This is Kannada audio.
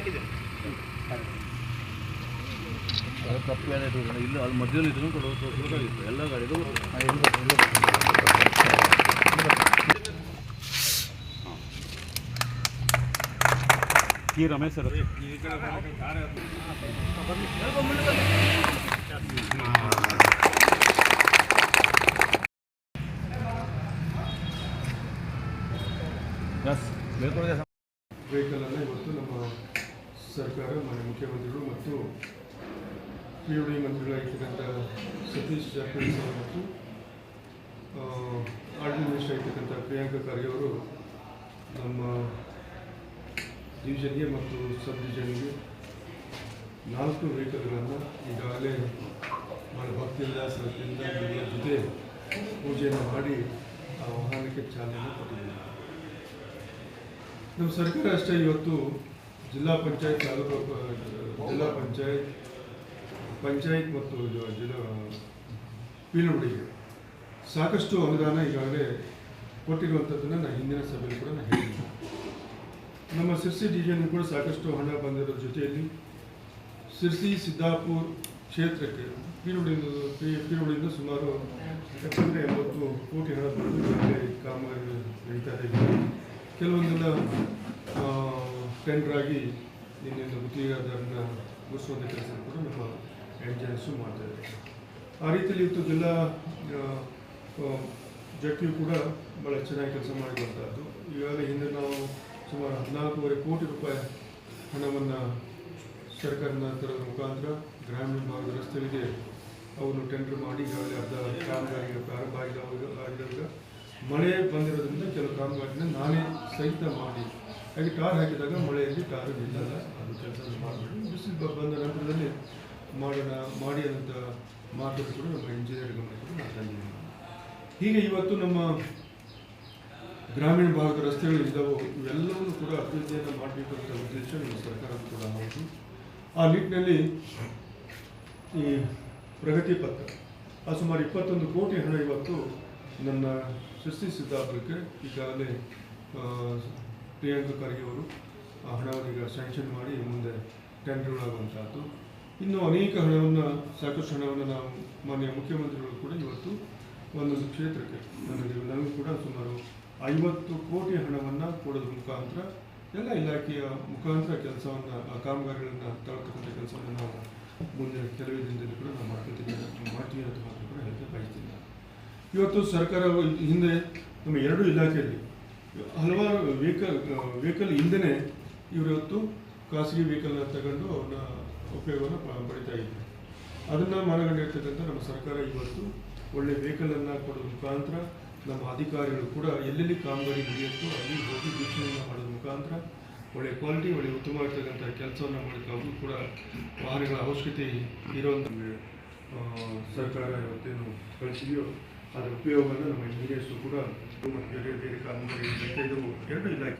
ಬಂದೆ ತಪ್ಪು ಏನಾಯ್ತು ಇಲ್ಲ ಅಲ್ಲಿ ಮಧ್ಯದಲ್ಲಿ ಇಟ್ಟು ಎಲ್ಲ ಗಾಡಿದು ಈ ರಮೇಶ್ ಸರ್. ವೆಹಿಕಲನ್ನು ಇವತ್ತು ನಮ್ಮ ಸರ್ಕಾರ ಮಾನ್ಯ ಮುಖ್ಯಮಂತ್ರಿಗಳು ಮತ್ತು ಪಿ ಯು ಡಿ ಮಂತ್ರಿಗಳಾಗಿರ್ತಕ್ಕಂಥ ಸತೀಶ್ ಜಾರಕಿಹೊಳಿ ಸರ್ ಮತ್ತು ಆರ್ಡಿ ಮಿನಿಸ್ಟರ್ ಆಗಿರ್ತಕ್ಕಂಥ ಪ್ರಿಯಾಂಕಾ ಖರ್ಗೆ ಅವರು ನಮ್ಮ ಡಿವಿಷನ್ಗೆ ಮತ್ತು ಸಬ್ ಡಿವಿಷನ್ಗೆ ನಾಲ್ಕು ವೆಹಿಕಲ್ಗಳನ್ನು ಈಗಾಗಲೇ ಭಾಳ ಭಕ್ತಿಯಿಂದ, ಶ್ರದ್ಧೆಯಿಂದ ನಿಮ್ಮ ಜೊತೆ ಪೂಜೆಯನ್ನು ಮಾಡಿ ಆ ವಾಹನಕ್ಕೆ ಚಾಲನೆ ಕೊಟ್ಟಿದ್ದಾರೆ. ನಮ್ಮ ಸರ್ಕಾರ ಅಷ್ಟೇ ಇವತ್ತು ಜಿಲ್ಲಾ ಪಂಚಾಯತ್ ತಾಲೂಕು ಜಿಲ್ಲಾ ಪಂಚಾಯತ್ ಪಂಚಾಯತ್ ಮತ್ತು ಜಿಲ್ಲಾ ಪೀಲುಡಿಗೆ ಸಾಕಷ್ಟು ಅನುದಾನ ಈಗಾಗಲೇ ಕೊಟ್ಟಿರುವಂಥದ್ದನ್ನು ನಾನು ಹಿಂದಿನ ಸಭೆಯಲ್ಲಿ ಕೂಡ ನಾನು ಹೇಳಿದ್ದೆ. ನಮ್ಮ ಸಿರ್ಸಿ ಡಿವಿಷನ್ ಕೂಡ ಸಾಕಷ್ಟು ಹಣ ಬಂದಿರೋ ಜೊತೆಯಲ್ಲಿ ಸಿರ್ಸಿ ಸಿದ್ದಾಪುರ್ ಕ್ಷೇತ್ರಕ್ಕೆ ಪೀರುಡಿಯಿಂದ ಪೀರುಡಿಯಿಂದ ಸುಮಾರು ಎಪ್ಪತ್ತರಿಂದ ಎಂಬತ್ತು ಕೋಟಿ ಹಣ ಬಂದು ಕಾಮಗಾರಿ ನಡೀತಾ ಇದೆ. ಕೆಲವೊಂದೆಲ್ಲ ಟೆಂಡರ್ ಆಗಿ ನಿನ್ನೆಯಿಂದ ಗುತ್ತಿಗೆದಾರನ್ನ ಮುಗಿಸುವಂಥ ಕೆಲಸ ಕೂಡ ನಮ್ಮ ಏಜೆನ್ಸು ಮಾಡ್ತಾ ಇದ್ದಾರೆ. ಆ ರೀತಿಯಲ್ಲಿ ಇವತ್ತು ಜಿಲ್ಲಾ ಜಟ್ಟಿಯು ಕೂಡ ಭಾಳ ಚೆನ್ನಾಗಿ ಕೆಲಸ ಮಾಡಿರುವಂಥದ್ದು ಈಗಾಗಲೇ ಹಿಂದೆ ನಾವು ಸುಮಾರು ಹದಿನಾಲ್ಕೂವರೆ ಕೋಟಿ ರೂಪಾಯಿ ಹಣವನ್ನು ಸರ್ಕಾರದ ಮುಖಾಂತರ ಗ್ರಾಮೀಣ ಭಾಗದ ರಸ್ತೆಗಳಿಗೆ ಅವರು ಟೆಂಡರ್ ಮಾಡಿ, ಈಗಾಗಲೇ ಅರ್ಧ ಕಾಮಗಾರಿಗೆ ಪ್ರಾರಂಭ ಆಗಿದೆ ಆಗಿದಾಗ ಮಳೆ ಬಂದಿರೋದ್ರಿಂದ ಕೆಲವು ಕಾಮಗಾರಿನ ನಾನೇ ಸಹಿತ ಮಾಡಿ. ಹಾಗೆ ಟಾರ್ ಹಾಕಿದಾಗ ಮಳೆಯಲ್ಲಿ ಟಾರು ನಿಲ್ಲಲ್ಲ ಅದು ಕೆಲಸ ಮಾಡಬೇಕು. ಬಿಸಿಲು ಬಂದ ನಂತರದಲ್ಲಿ ಮಾಡೋಣ, ಮಾಡಿ ಅಂತ ಮಾತುಗಳು ಕೂಡ ನಮ್ಮ ಇಂಜಿನಿಯರ್ ನಾನು ತಂದಿದ್ದೀನಿ ಹೀಗೆ ಇವತ್ತು ನಮ್ಮ ಗ್ರಾಮೀಣ ಭಾಗದ ರಸ್ತೆಗಳು ಇದ್ದಾವೆ, ಇವೆಲ್ಲವನ್ನೂ ಕೂಡ ಅಭಿವೃದ್ಧಿಯನ್ನು ಮಾಡಬೇಕು ಅಂತ ಉದ್ದೇಶ ನಮ್ಮ ಸರ್ಕಾರದ ಕೂಡ ಹೌದು ಆ ನಿಟ್ಟಿನಲ್ಲಿ ಈ ಪ್ರಗತಿ ಪತ್ರ, ಆ ಸುಮಾರು ಇಪ್ಪತ್ತೊಂದು ಕೋಟಿ ಹಣ ಇವತ್ತು ನನ್ನ ಸೃಷ್ಟಿ ಸಿದ್ಧಾಪುರಕ್ಕೆ ಈಗಾಗಲೇ ಪ್ರಿಯಾಂಕ ಖರ್ಗೆ ಅವರು ಆ ಹಣವನ್ನು ಈಗ ಸ್ಯಾಂಕ್ಷನ್ ಮಾಡಿ ಮುಂದೆ ಟೆಂಡರ್ಗಳಾಗುವಂಥದ್ದು ಇನ್ನು ಅನೇಕ ಹಣವನ್ನು, ಸಾಕಷ್ಟು ಹಣವನ್ನು ನಾವು ಮಾನ್ಯ ಮುಖ್ಯಮಂತ್ರಿಗಳು ಕೂಡ ಇವತ್ತು ಒಂದೊಂದು ಕ್ಷೇತ್ರಕ್ಕೆ ನನಗೆ ನಮಗೆ ಕೂಡ ಸುಮಾರು ಐವತ್ತು ಕೋಟಿ ಹಣವನ್ನು ಕೊಡೋದ್ರ ಮುಖಾಂತರ ಎಲ್ಲ ಇಲಾಖೆಯ ಮುಖಾಂತರ ಕೆಲಸವನ್ನು, ಆ ಕಾಮಗಾರಿಗಳನ್ನು ತಗೊಳ್ತಕ್ಕಂಥ ಕೆಲಸವನ್ನು ನಾವು ಮುಂದೆ ಕೆಲವೇ ದಿನದಲ್ಲಿ ಕೂಡ ನಾವು ಮಾಡ್ಕೊತೀವಿ ಮಾಡ್ತೀವಿ ಅಂತ ಮಾತ್ರ ಕೂಡ ಹೇಳಕ್ಕೆ ಬಯಸ್ತೀನಿ ನಾನು. ಇವತ್ತು ಸರ್ಕಾರ ಹಿಂದೆ ನಮ್ಮ ಎರಡು ಇಲಾಖೆಯಲ್ಲಿ ಹಲವಾರು ವೆಹಿಕಲ್ ವೆಹಿಕಲ್ ಹಿಂದೆ ಇವರು ಇವತ್ತು ಖಾಸಗಿ ವೆಹಿಕಲ್ನ ತಗೊಂಡು ಅವನ್ನ ಉಪಯೋಗವನ್ನು ಪಡಿತಾ ಇದ್ದಾರೆ. ಅದನ್ನು ಮನಗಂಡಿರ್ತಕ್ಕಂಥ ನಮ್ಮ ಸರ್ಕಾರ ಇವತ್ತು ಒಳ್ಳೆ ವೆಹಿಕಲನ್ನು ಕೊಡೋ ಮುಖಾಂತರ ನಮ್ಮ ಅಧಿಕಾರಿಗಳು ಕೂಡ ಎಲ್ಲೆಲ್ಲಿ ಕಾಮಗಾರಿ ನಡೆಯುತ್ತೋ ಅಲ್ಲಿ ಹೋಗಿ ವೀಕ್ಷಣೆಯನ್ನು ಮಾಡೋದ್ರ ಮುಖಾಂತರ ಒಳ್ಳೆ ಕ್ವಾಲಿಟಿ ಒಳ್ಳೆ ಉತ್ತಮವಾಗಿರ್ತಕ್ಕಂಥ ಕೆಲಸವನ್ನು ಮಾಡೋಕ್ಕೆ ಅವರು ಕೂಡ ವಾಹನಗಳ ಅವಶ್ಯಕತೆ ಇರೋ ಸರ್ಕಾರ ಇವತ್ತೇನು ಕಳಿಸಿದೆಯೋ ಅದರ ಉಪಯೋಗವನ್ನು ನಮ್ಮ ಇಂಜಿನಿಯರ್ಸು ಕೂಡ ಬೇರೆ ಬೇರೆ ಕಾಮಗಾರಿ ಇದು ಎರಡು ಇಲಾಖೆ